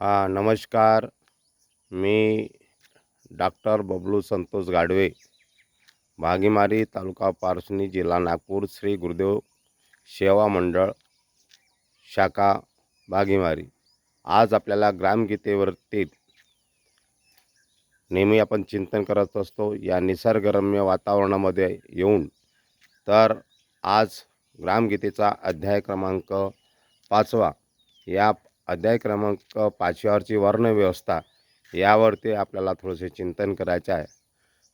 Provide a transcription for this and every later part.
हां नमस्कार. मी डॉक्टर बबलू संतोष गाडवे भागीमारी तालुका पारसनी जिल्हा नागपूर श्री गुरुदेव सेवा मंडळ शाखा भागीमारी आज आपल्याला ग्रामगीतेवरती नेहमी आपण चिंतन करत असतो. या निसर्गरम्य वातावरणामध्ये येऊन तर आज ग्रामगीतेचा अध्याय क्रमांक पाचवा. या अध्याय क्रमांक पाचव्यावरची वर्णव्यवस्था यावरती आपल्याला थोडेसे चिंतन करायचे आहे.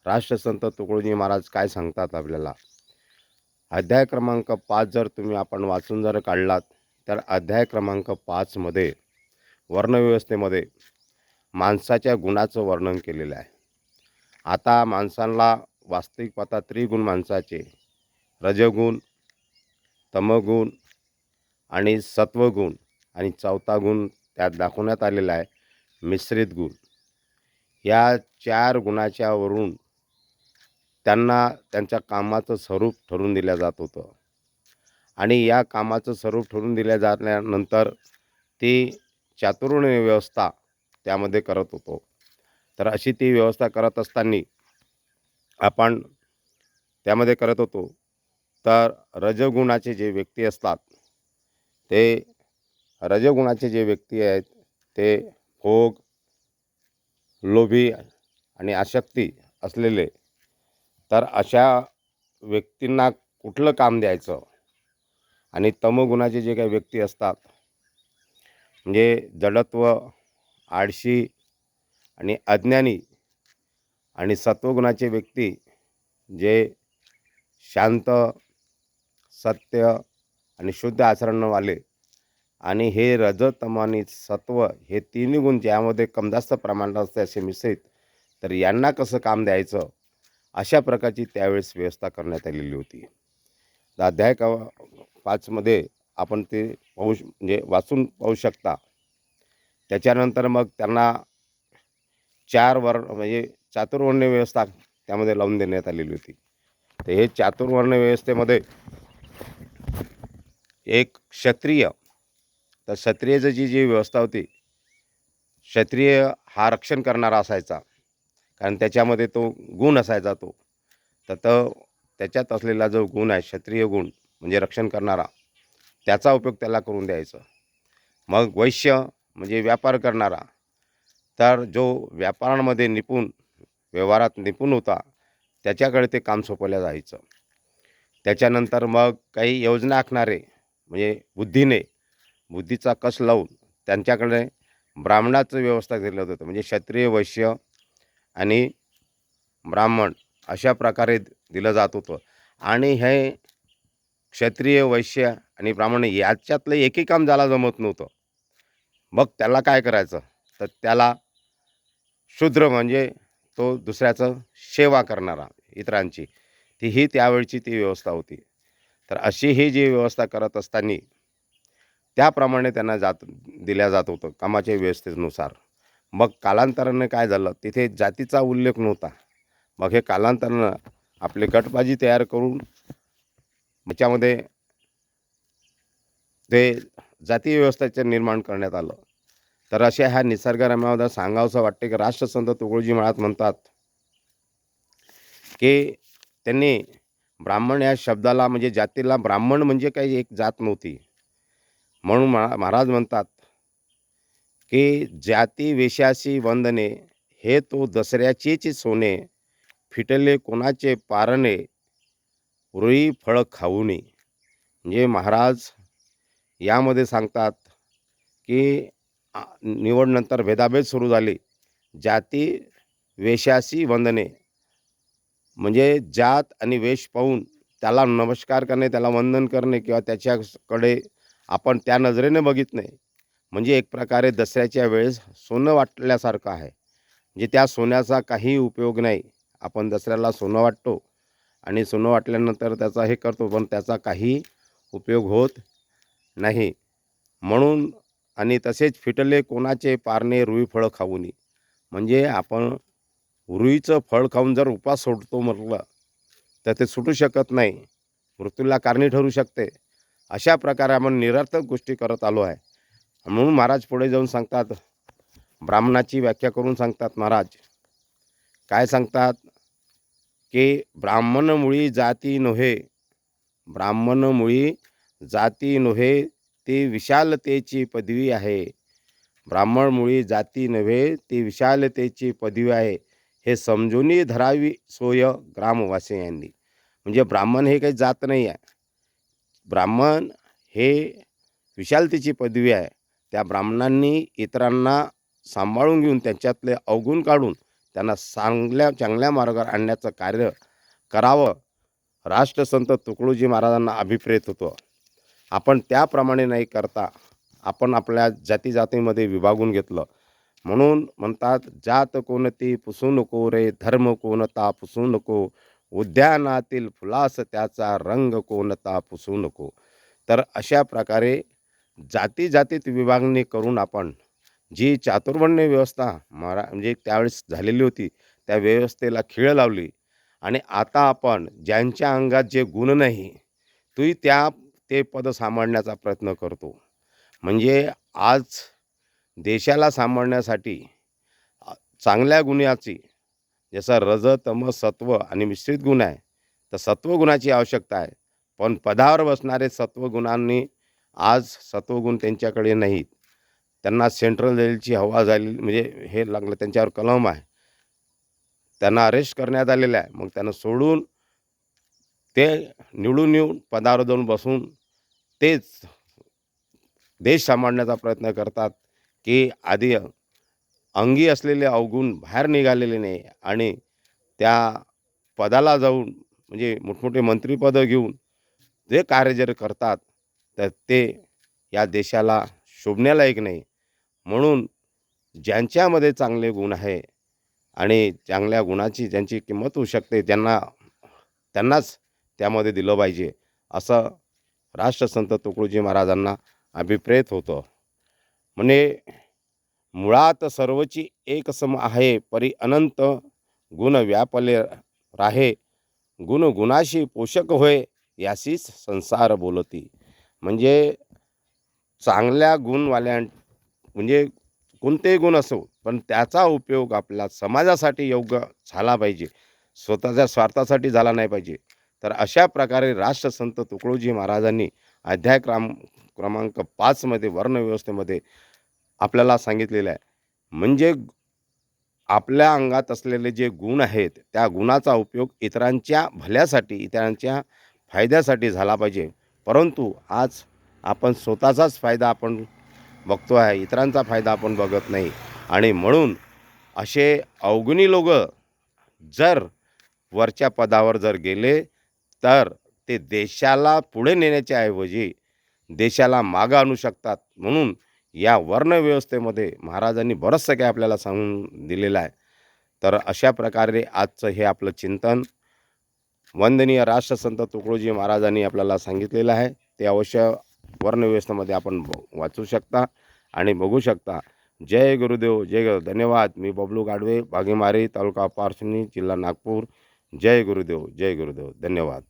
राष्ट्रसंत तुकडोजी महाराज काय सांगतात आपल्याला? अध्याय क्रमांक पाच जर तुम्ही आपण वाचून जर काढलात तर अध्याय क्रमांक पाचमध्ये वर्णव्यवस्थेमध्ये माणसाच्या गुणाचं वर्णन केलेलं आहे. आता माणसांना वास्तविक पाहता त्रिगुण माणसाचे रजगुण तमगुण आणि सत्वगुण आणि चौथा गुण त्यात दाखवण्यात आलेला आहे मिश्रित गुण. या चार गुणाच्यावरून त्यांना त्यांच्या कामाचं स्वरूप ठरवून दिलं जात होतं. आणि या कामाचं स्वरूप ठरवून दिल्या जाण्यानंतर ती चातुर्ण्य व्यवस्था त्यामध्ये करत होतो. तर अशी ती व्यवस्था करत असताना आपण त्यामध्ये करत होतो. तर रजगुणाचे जे व्यक्ती असतात ते रजगुणाचे जे व्यक्ती आहेत ते भोग लोभी आणि आसक्ती असलेले तर अशा व्यक्तींना कुठलं काम द्यायचं? आणि तमोगुणाचे जे काही व्यक्ती असतात म्हणजे जडत्व आळशी आणि अज्ञानी आणि सत्वगुणाचे व्यक्ती जे शांत सत्य आणि शुद्ध आचरणवाले आणि हे रजतम आणि सत्व हे तिन्ही गुण ज्यामध्ये कम जास्त प्रमाणात असते असे मिसळीत तर यांना कसं काम द्यायचं? अशा प्रकारची त्यावेळेस व्यवस्था करण्यात आलेली होती. अध्याय का पाचमध्ये आपण ते पाहू म्हणजे वाचून पाहू शकता. त्याच्यानंतर मग त्यांना चार वर्ण म्हणजे चातुर्वर्ण व्यवस्था त्यामध्ये लावून देण्यात आलेली होती. तर हे चातुर्वर्ण व्यवस्थेमध्ये एक क्षत्रिय तर क्षत्रियचं जी जी व्यवस्था होती क्षत्रिय हा रक्षण करणारा असायचा. कारण त्याच्यामध्ये तो गुण असायचा तो. तर तो त्याच्यात असलेला जो गुण आहे क्षत्रिय गुण म्हणजे रक्षण करणारा त्याचा उपयोग त्याला करून द्यायचा. मग वैश्य म्हणजे व्यापार करणारा तर जो व्यापारामध्ये निपुण व्यवहारात निपुण होता त्याच्याकडे ते काम सोपवल्या जायचं. त्याच्यानंतर मग काही योजना आखणारे म्हणजे बुद्धीने बुद्धीचा कस लावून त्यांच्याकडे ब्राह्मणाचं व्यवस्था केलं होतं. म्हणजे क्षत्रिय वैश्य आणि ब्राह्मण अशा प्रकारे दिलं जात होतं. आणि हे क्षत्रिय वैश्य आणि ब्राह्मण याच्यातलं एकही काम ज्याला जमत नव्हतं. मग त्याला काय करायचं? तर त्याला शूद्र म्हणजे तो दुसऱ्याचं सेवा करणारा इतरांची. ती ही त्यावेळची ती व्यवस्था होती. तर अशी ही जी व्यवस्था करत असताना त्याप्रमाणे त्यांना जात दिल्या जात होतं कामाच्या व्यवस्थेनुसार. मग कालांतरानं काय झालं तिथे जातीचा उल्लेख नव्हता. मग हे कालांतरानं आपले गटबाजी तयार करून त्याच्यामध्ये ते जाती व्यवस्थेचं निर्माण करण्यात आलं. तर अशा ह्या निसर्गरम्यामध्ये सांगावंसं वाटते की राष्ट्रसंत तुकडोजी महाराज म्हणतात की त्यांनी ब्राह्मण या शब्दाला म्हणजे जातीला ब्राह्मण म्हणजे काही एक जात नव्हती. म्हणून महा महाराज म्हणतात की जाती वेशाशी वंदने हे तो दसऱ्याचेच सोने फिटले कोणाचे पारणे रुई फळ खाऊने. म्हणजे महाराज यामध्ये सांगतात की निवडनंतर भेदाभेद सुरू झाले. जाती वेशाशी वंदने. म्हणजे जात आणि वेश पाहून त्याला नमस्कार करणे त्याला वंदन करणे किंवा त्याच्याकडे आपण त्या नजरेने नाही. म्हणजे एक प्रकारे दसऱ्याच्या वेळेस सोनं वाटल्यासारखं आहे. म्हणजे त्या सोन्याचा काही उपयोग नाही. आपण दसऱ्याला सोनं वाटतो आणि सोनं वाटल्यानंतर त्याचा हे करतो पण त्याचा काही उपयोग होत नाही. म्हणून आणि तसेच फिटले कोणाचे पारणे रुई फळं खाऊनी. म्हणजे आपण रुईचं फळ खाऊन जर उपास सोडतो म्हटलं तर ते सुटू शकत नाही. मृत्यूला कारणी ठरू शकते. अशा प्रकारे आपण निरर्थक गोष्टी करत आलो आहे. म्हणून महाराज पुढे जाऊन सांगतात ब्राह्मणाची व्याख्या करून सांगतात महाराज. काय सांगतात? की ब्राह्मणमुळी जाती नव्हे. ब्राह्मणमुळी जाती नव्हे ती विशालतेची पदवी आहे. ब्राह्मणमुळी जाती नव्हे ती विशालतेची पदवी आहे. हे समजूनही धरावी सोय ग्रामवासियांनी. म्हणजे ब्राह्मण हे काही जात नाही आहे. ब्राह्मण हे विशालतेची पदवी आहे. त्या ब्राह्मणांनी इतरांना सांभाळून घेऊन त्यांच्यातले अवगुण काढून त्यांना चांगल्या चांगल्या मार्गावर आणण्याचं कार्य करावं. राष्ट्रसंत तुकडोजी महाराजांना अभिप्रेत होतं. आपण त्याप्रमाणे नाही करता. आपण आपल्या जाती जातीमध्ये विभागून घेतलं. म्हणून म्हणतात जात कोणती पुसू नको रे धर्म कोणता पुसू नको उद्यानातील फुलास त्याचा रंग कोणता पुसू नको. तर अशा प्रकारे जाती जातीत विभागणी करून आपण जी चातुर्वर्ण्य व्यवस्था मरा म्हणजे त्यावेळेस झालेली होती त्या व्यवस्थेला खिळ लावली. आणि आता आपण ज्यांच्या अंगात जे गुण नाही तोही त्या ते पद सांभाळण्याचा प्रयत्न करतो. म्हणजे आज देशाला सांभाळण्यासाठी चांगल्या गुन्ह्याची जसा रज तम सत्व आणि मिश्रित गुण आहे तर सत्वगुणाची आवश्यकता आहे. पण पदावर बसणारे सत्वगुणांनी आज सत्वगुण त्यांच्याकडे नाहीत. त्यांना सेंट्रल जेलची हवा झाली म्हणजे हे लागलं त्यांच्यावर कलम आहे. त्यांना अरेस्ट करण्यात आलेलं आहे. मग त्यांना सोडून ते निवडून येऊन पदावर जाऊन बसून तेच देश सांभाळण्याचा प्रयत्न करतात की आधी अंगी असलेले अवगुण बाहेर निघालेले नाही आणि त्या पदाला जाऊन म्हणजे मोठमोठे मंत्रीपदं घेऊन जे कार्य जर करतात तर ते या देशाला शोभण्यालायक नाही. म्हणून ज्यांच्यामध्ये चांगले गुण आहे आणि चांगल्या गुणाची ज्यांची किंमत होऊ शकते त्यांना त्यांनाच त्यामध्ये दिलं पाहिजे असं राष्ट्रसंत तुकडोजी महाराजांना अभिप्रेत होतं. म्हणजे मुळात सर्वची एकसम आहे परी अनंत गुण व्यापले राहे. गुण गुणाशी पोषक होय याशीच संसार बोलती. म्हणजे चांगल्या गुणवाल्या म्हणजे कोणतेही गुण असो पण त्याचा उपयोग आपल्या समाजासाठी योग्य झाला पाहिजे. स्वतःच्या स्वार्थासाठी झाला नाही पाहिजे. तर अशा प्रकारे राष्ट्रसंत तुकडोजी महाराजांनी अध्याय क्रम क्रमांक पाचमध्ये वर्णव्यवस्थेमध्ये आपल्याला सांगितलेलं आहे. म्हणजे आपल्या अंगात असलेले जे गुण आहेत त्या गुणाचा उपयोग इतरांच्या भल्यासाठी इतरांच्या फायद्यासाठी झाला पाहिजे. परंतु आज आपण स्वतःचाच फायदा आपण बघतो आहे इतरांचा फायदा आपण बघत नाही. आणि म्हणून असे अवगुणी लोक जर वरच्या पदावर जर गेले तर ते देशाला पुढे नेण्याच्या ऐवजी देशाला मागं आणू शकतात. म्हणून या वर्णव्यवस्थेमध्ये महाराजांनी बरंचसं काही आपल्याला सांगून दिलेलं आहे. तर अशा प्रकारे आजचं हे आपलं चिंतन वंदनीय राष्ट्रसंत तुकडोजी महाराजांनी आपल्याला सांगितलेलं आहे. ते अवश्य वर्णव्यवस्थेमध्ये आपण ब- वाचू शकता आणि बघू शकता. जय गुरुदेव जय गुरु धन्यवाद. मी बबलू गाडवे बागेमारी तालुका पारसुनी जिल्हा नागपूर. जय गुरुदेव जय गुरुदेव. धन्यवाद.